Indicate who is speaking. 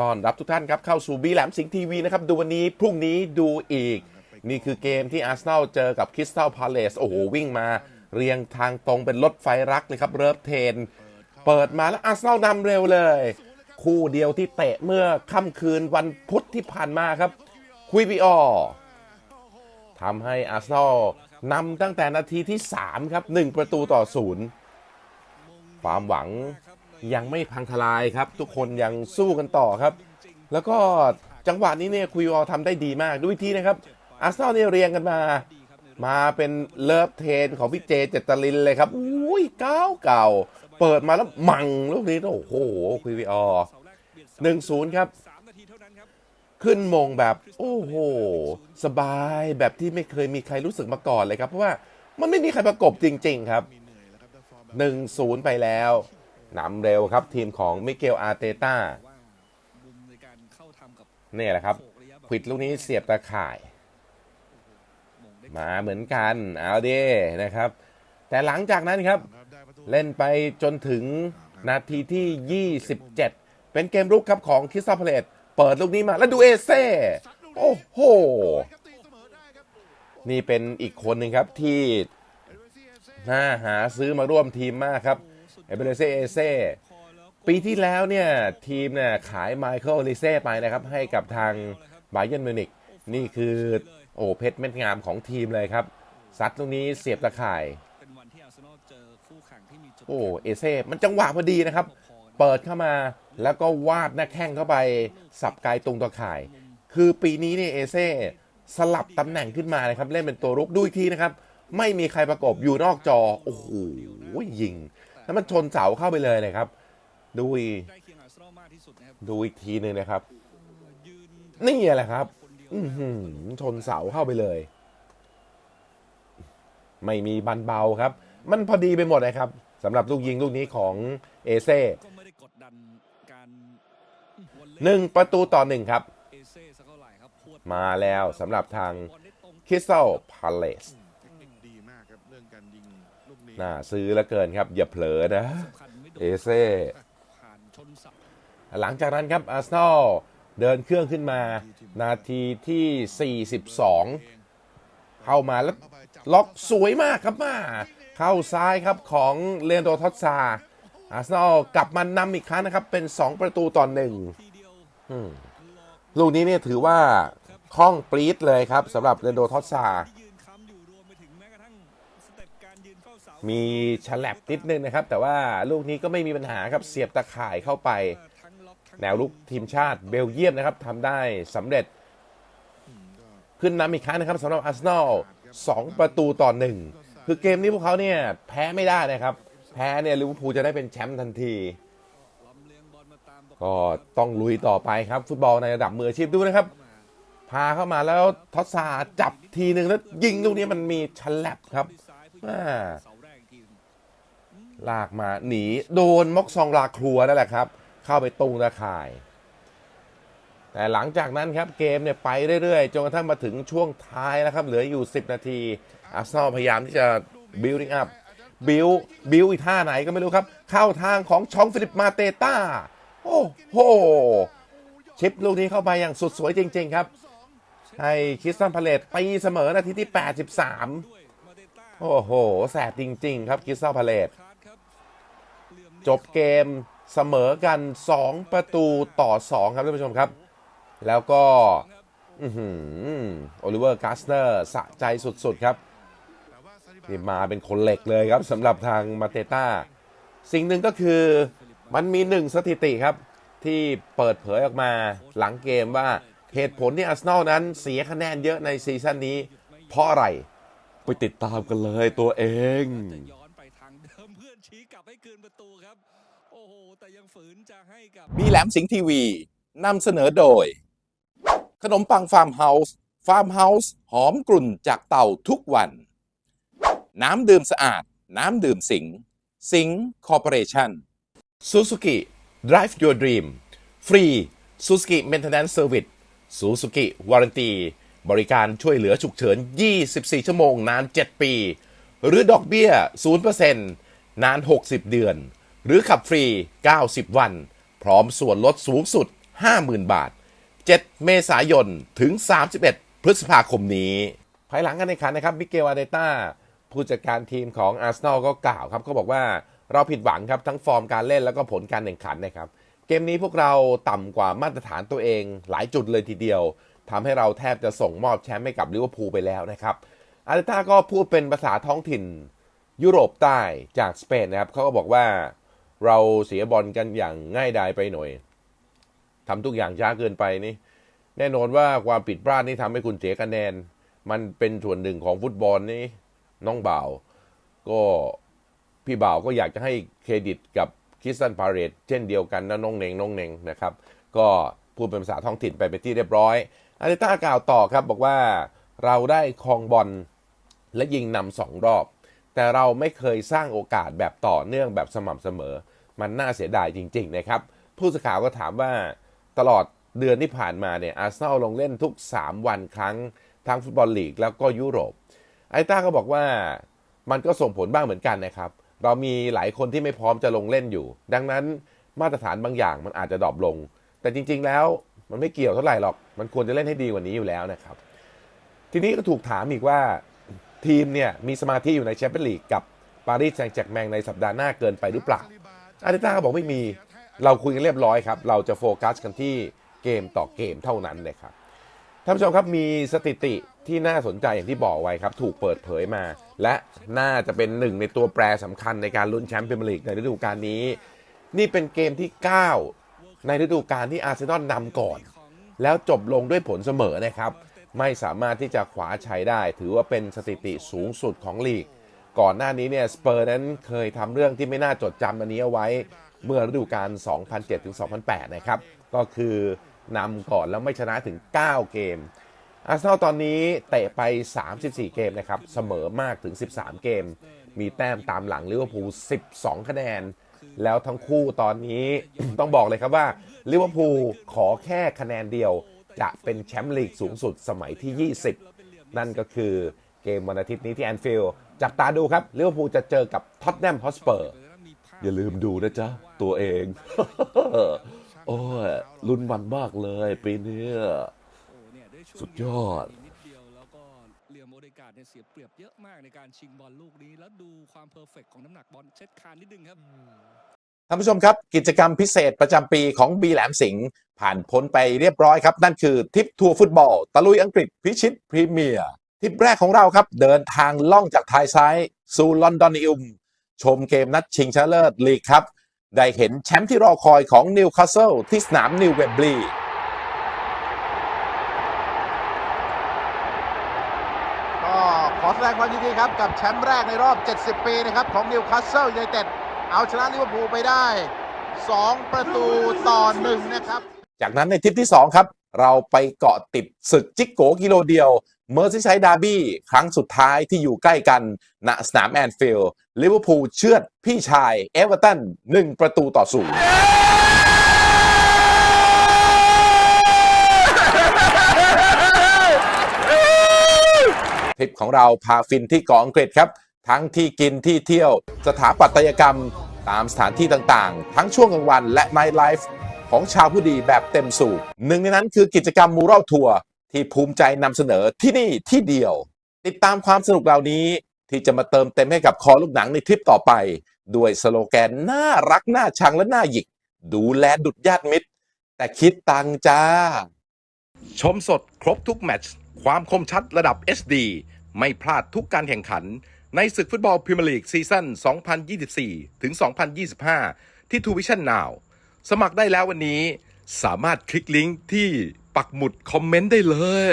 Speaker 1: ต้อนรับทุกท่านครับ เข้าสู่บีแหลมสิงทีวีนะครับ ดูวันนี้พรุ่งนี้ดูอีก นี่คือเกมที่อาร์เซนอลเจอกับคริสตัลพาเลสโอ้โห วิ่งมา เรียงทางตรงเป็นรถไฟรักเลยครับ เริฟเทน เปิดมาแล้วอาร์เซนอลนำเร็วเลย คู่เดียวที่เตะเมื่อค่ำคืนวันพุธที่ผ่านมาครับ คุยบีออทำให้อาร์เซนอลนำตั้งแต่นาทีที่ 3 ครับ 1 ประตูต่อศูนย์ความหวัง ยังไม่พังทลายครับ ทุกคนยังสู้กันต่อครับ แล้วก็จังหวะนี้เนี่ยคุยออทำได้ดีมากดูวิธีนะครับอาร์เซนอลเนี่ยเรียงกันมา มาเป็นเลิฟเทนของพี่เจเจตลินเลยครับอุ้ยเก้าเก่า เปิดมาแล้วมังลูกนี้โอ้โหคุยออหนึ่งศูนย์ครับขึ้นมงแบบ โอ้โห สบายแบบที่ไม่เคยมีใครรู้สึกมาก่อนเลยครับ เพราะว่ามันไม่มีใครประกบจริง ๆ ครับ 1-0 ไปแล้ว นำเร็วครับทีมของมิเกลอาเตต้าเนี่ยแหละครับควิดลูกนี้เสียบตาข่าย มาเหมือนกันเอาเด้นะครับ แต่หลังจากนั้นครับ เล่นไปจนถึงนาทีที่ 27 เป็นเกมรุกครับของคริสตัลพาเลตเปิดลูกนี้มาแล้วดูเอเซ่โอ้โห นี่เป็นอีกคนหนึ่งครับที่น่าหาซื้อมาร่วมทีมมากครับ เอเบเรเซ่เอเซ่ปีที่แล้วเนี่ย ทีมเนี่ยขายไมเคิลลิเซ่ไปนะครับ ให้กับทางไบเยนมิวนิกนี่คือโอ้เพชรเม็ดงามของทีมเลยครับ ซัดตรงนี้เสียบตะข่าย โอ้เอเซ่ มันจังหวะพอดีนะครับ เปิดเข้ามาแล้วก็วาดหน้าแข้งเข้าไป สับไกลตรงตะข่าย คือปีนี้เนี่ยเอเซ่สลับตำแหน่งขึ้นมานะครับ เล่นเป็นตัวรุกดูอีกทีนะครับ ไม่มีใครประกบอยู่นอกจอ โอ้โหยิง แล้วมันชนเสาเข้าไปเลยนะครับ ดูอีก
Speaker 2: ใกล้เคียงอาร์เซนอลมากที่สุดนะครับ
Speaker 1: ดูอีกทีหนึ่งนะครับ
Speaker 2: ยืน
Speaker 1: นี่แหละครับ
Speaker 2: คนเดียว
Speaker 1: อือหือชนเสาเข้าไปเลย ไม่มีบันเบาครับ มันพอดีไปหมดนะครับสำหรับลูกยิงลูกนี้ของเอเซ่
Speaker 2: ก็ไม่ได้กดดันการวอลเลย์
Speaker 1: หนึ่งประตูต่อหนึ่งครับ
Speaker 2: เอเซ่สักเท่าไหร่ครับพวด
Speaker 1: มาแล้วสำหรับทาง
Speaker 2: บอลได้ตรง
Speaker 1: คริสตัลพาเลส
Speaker 3: เทคนิคดีมากครับเรื่องการยิงลูก น่า
Speaker 1: ซื้อแล้วเกินครับ อย่าเผลอนะ เอเซ่หลังจากนั้นครับอาร์เซนอลเดินเครื่องขึ้นมา นาทีที่ 42 เข้ามาแล้วล็อกสวยมากครับมา เข้าซ้ายครับของเลนโดทอตซาอาร์เซนอลกลับมานำอีกครั้งนะครับ เป็น 2 ประตูต่อหนึ่งลูกนี้เนี่ยถือว่าคล่องปรี๊ดเลยครับสำหรับเลนโดทอตซา
Speaker 2: มี
Speaker 1: ฉลับนิดนึงนะครับ แต่ว่าลูกนี้ก็ไม่มีปัญหาครับเสียบตะข่ายเข้าไป แนวลุกทีมชาติเบลเยียมนะครับทำได้สำเร็จ ขึ้นนำอีกครั้งนะครับสำหรับอาร์เซนอลสองประตูต่อหนึ่งคือเกมนี้พวกเขาเนี่ยแพ้ไม่ได้นะครับ แพ้เนี่ยลิเวอร์พูลจะได้เป็นแชมป์ทันที ก็ต้องลุยต่อไปครับ ฟุตบอลในระดับมืออาชีพดูนะครับ พาเข้ามาแล้วทอสซาจับทีหนึ่งแล้วยิงลูกนี้มันมีฉลับครับ
Speaker 2: ซ้ายผู้หญิง
Speaker 1: อ่า
Speaker 2: เสาแรกอีกทีหนึ่ง
Speaker 1: ลากมาหนีโดนม็อกซองลาครัวนั่นแหละครับ เข้าไปตรงตะข่าย แต่หลังจากนั้นครับเกมเนี่ยไปเรื่อยๆ จนกระทั่งมาถึงช่วงท้ายนะครับ เหลืออยู่ 10 นาทีอาร์เซนอลพยายามที่จะ building up บิวบิวอีกท่าไหนก็ไม่รู้ครับ เข้าทางของชองฟิลิปมาเตต้า โอ้โห ชิปลูกนี้เข้าไปอย่างสุดสวยจริง ๆ ครับ ให้คิสตันพาเลตตีเสมอนาทีที่ 83
Speaker 2: ด้วยมาเตต้า
Speaker 1: โอ้โห แสบจริง ๆ ครับคิสตันพาเลต จบเกมเสมอกัน 2 ประตูต่อ 2 ครับท่านผู้ชมครับ แล้วก็อโอลิเวอร์กาสเนอร์สะใจสุดๆครับนี่มาเป็นคนเหล็กเลยครับสำหรับทางมาเตต้า สิ่งหนึ่งก็คือมันมีหนึ่งสถิติครับ ที่เปิดเผยออกมาหลังเกมว่าเหตุผลที่อาร์เซนอลนั้นเสียคะแนนเยอะในซีซั่นนี้ เพราะอะไร ไปติดตามกันเลยตัวเอง
Speaker 2: ชี้กลับให้คืนประตูครับ โอ้โห แต่ยังฝืนจะให้กับ
Speaker 4: มีแหลมสิงห์ทีวีนำเสนอโดย ขนมปังฟาร์มเฮาส์ฟาร์มเฮาส์หอมกลุ่นจากเต่าทุกวัน น้ำดื่มสะอาด น้ำดื่มสิงห์สิงห์คอร์ปอเรชั่น
Speaker 1: Suzuki Drive Your Dream ฟรี Suzuki Maintenance Service Suzuki Warranty บริการช่วยเหลือฉุกเฉิน 24 ชั่วโมงนาน 7 ปี หรือดอกเบี้ย 0% นาน 60 เดือน หรือขับฟรี 90 วัน พร้อมส่วนลดสูงสุด 50,000 บาท 7 เมษายน ถึง 31 พฤษภาคมนี้ ภายหลังการแข่งขันนะครับมิเกลอาเดต้าผู้จัดการทีมของอาร์เซนอลก็กล่าวครับก็บอกว่าเราผิดหวังครับทั้งฟอร์มการเล่นแล้วก็ผลการแข่งขันนะครับ เกมนี้พวกเราต่ำกว่ามาตรฐานตัวเอง หลายจุดเลยทีเดียวทำให้เราแทบจะส่งมอบแชมป์ให้กับลิเวอร์พูลไปแล้วนะครับอาร์เตต้าก็พูดเป็นภาษาท้องถิ่น ยุโรปใต้จากสเปนนะครับเขาก็บอกว่าเราเสียบอลกันอย่างง่ายดายไปหน่อยทำทุกอย่างช้าเกินไปนี่ แน่นอนว่าความผิดพลาดนี่ทำให้คุณเสียคะแนน มันเป็นส่วนหนึ่งของฟุตบอลนี่น้องบ่าว ก็พี่บ่าวก็อยากจะให้เครดิตกับคริสตันพาเรตเช่นเดียวกันนะน้องเนงน้องเนงนะครับ ก็พูดเป็นภาษาท้องถิ่นไปเป็นที่เรียบร้อยอาริต้ากล่าวต่อครับบอกว่าเราได้ครองบอลและยิงนำสองรอบ แต่เราไม่เคยสร้างโอกาสแบบต่อเนื่องแบบสม่ำเสมอ มันน่าเสียดายจริง ๆ นะครับ ผู้สื่อข่าวก็ถามว่าตลอดเดือนที่ผ่านมาเนี่ยอาร์เซนอลลงเล่นทุก 3 วันครั้งทั้งฟุตบอลลีกแล้วก็ยุโรปไอต้าก็บอกว่ามันก็ส่งผลบ้างเหมือนกันนะครับ เรามีหลายคนที่ไม่พร้อมจะลงเล่นอยู่ ดังนั้นมาตรฐานบางอย่างมันอาจจะดรอปลง แต่จริง ๆ แล้วมันไม่เกี่ยวเท่าไหร่หรอก มันควรจะเล่นให้ดีกว่านี้อยู่แล้วนะครับ ทีนี้ก็ถูกถามอีกว่า ทีมเนี่ยมีสมาธิอยู่ในแชมเปี้ยนลีกกับปารีสแซงต์แจ็กแมงในสัปดาห์หน้าเกินไปหรือเปล่าอาร์เตต้าก็บอกไม่มีเราคุยกันเรียบร้อยครับ เราจะโฟกัสกันที่เกมต่อเกมเท่านั้นเลยครับท่านผู้ชมครับมีสถิติที่น่าสนใจอย่างที่บอกไว้ครับ ถูกเปิดเผยมา และน่าจะเป็นหนึ่งในตัวแปรสำคัญในการลุ้นแชมป์พรีเมียร์ลีกในฤดูกาลนี้ นี่เป็นเกมที่ 9 ในฤดูกาลที่อาร์เซนอลนำก่อน แล้วจบลงด้วยผลเสมอนะครับ ไม่สามารถที่จะขวาชัยได้ ถือว่าเป็นสถิติสูงสุดของลีก ก่อนหน้านี้เนี่ยสเปอร์นั้นเคยทำเรื่องที่ไม่น่าจดจำอันนี้เอาไว้เมื่อฤดูกาล 2007-2008 นะครับ ก็คือนำก่อนแล้วไม่ชนะถึง 9 เกม อาร์เซนอลตอนนี้เตะไป 34 เกมนะครับ เสมอมากถึง 13 เกม มีแต้มตามหลังลิเวอร์พูล 12 คะแนน แล้วทั้งคู่ตอนนี้ ต้องบอกเลยครับว่าลิเวอร์พูลขอแค่คะแนนเดียว จะเป็นแชมป์ลีกสูงสุดสมัยที่ 20 นั่นก็คือเกมวันอาทิตย์นี้ที่แอนฟิลด์จับตาดูครับลิเวอร์พูลจะเจอกับท็อตแนมฮอสเปอร์อย่าลืมดูนะจ๊ะ ตัวเอง โอ้ยลุ้นมันมากเลยปีนี้สุดยอด
Speaker 2: เลียมโอเดกาดเนี่ยเสียเปรียบเยอะมากในการชิงบอลลูกนี้ แล้วดูความเพอร์เฟกของน้ำหนักบอลเช็ดคานนิดนึงครับ
Speaker 4: ท่านผู้ชมครับ กิจกรรมพิเศษประจำปีของบีแหลมสิงห์ผ่านพ้นไปเรียบร้อยครับ นั่นคือทริปทัวร์ฟุตบอล ตะลุยอังกฤษพิชิตพรีเมียร์ทริปแรกของเราครับ เดินทางล่องจากไทยซ้ายสู่ลอนดอนอิมชมเกมนัดชิงชนะเลิศลีกครับ ได้เห็นแชมป์ที่รอคอยของนิวคาสเซิลที่สนามนิวเวมบลีย์
Speaker 5: ก็ขอแสดงความยินดีครับกับแชมป์แรกในรอบ 70 ปีนะครับของนิวคาสเซิลยูไนเต็ด เอาชนะลิเวอร์พูลไปได้ 2 ประตูต่อ1นะครับ
Speaker 4: จากนั้นในทริปที่ 2 ครับ เราไปเกาะติดศึกจิกโกกิโลเดียว เมอร์ซิไซด์ดาร์บี้ ครั้งสุดท้ายที่อยู่ใกล้กัน ณสนามแอนฟิลด์ลิเวอร์พูลเชือดพี่ชาย เอเวอร์ตัน1ประตูต่อศูนย์ทริปของเราพาฟินที่เกาะอังกฤษครับ ทั้งที่กินที่เที่ยว สถาปัตยกรรม ตามสถานที่ต่างๆ ทั้งช่วงกลางวันและไนท์ไลฟ์ของชาวผู้ดีแบบเต็มสูบหนึ่งในนั้นคือกิจกรรมมูรัลทัวร์ที่ภูมิใจนำเสนอที่นี่ที่เดียว ติดตามความสนุกเหล่านี้ที่จะมาเติมเต็มให้กับคอลูกหนังในทริปต่อไป ด้วยสโลแกนน่ารักน่าชังและน่าหยิก ดูแลดุดญาติมิตร แต่คิดตังจ้า ชมสดครบทุกแมตช์ความคมชัดระดับ HD ไม่พลาดทุกการแข่งขัน ในศึกฟุตบอลพรีเมียร์ลีกซีซั่น 2024 ถึง 2025 ที่ทูวิชั่นนาวสมัครได้แล้ววันนี้ สามารถคลิกลิงก์ที่ปักหมุดคอมเมนต์ได้เลย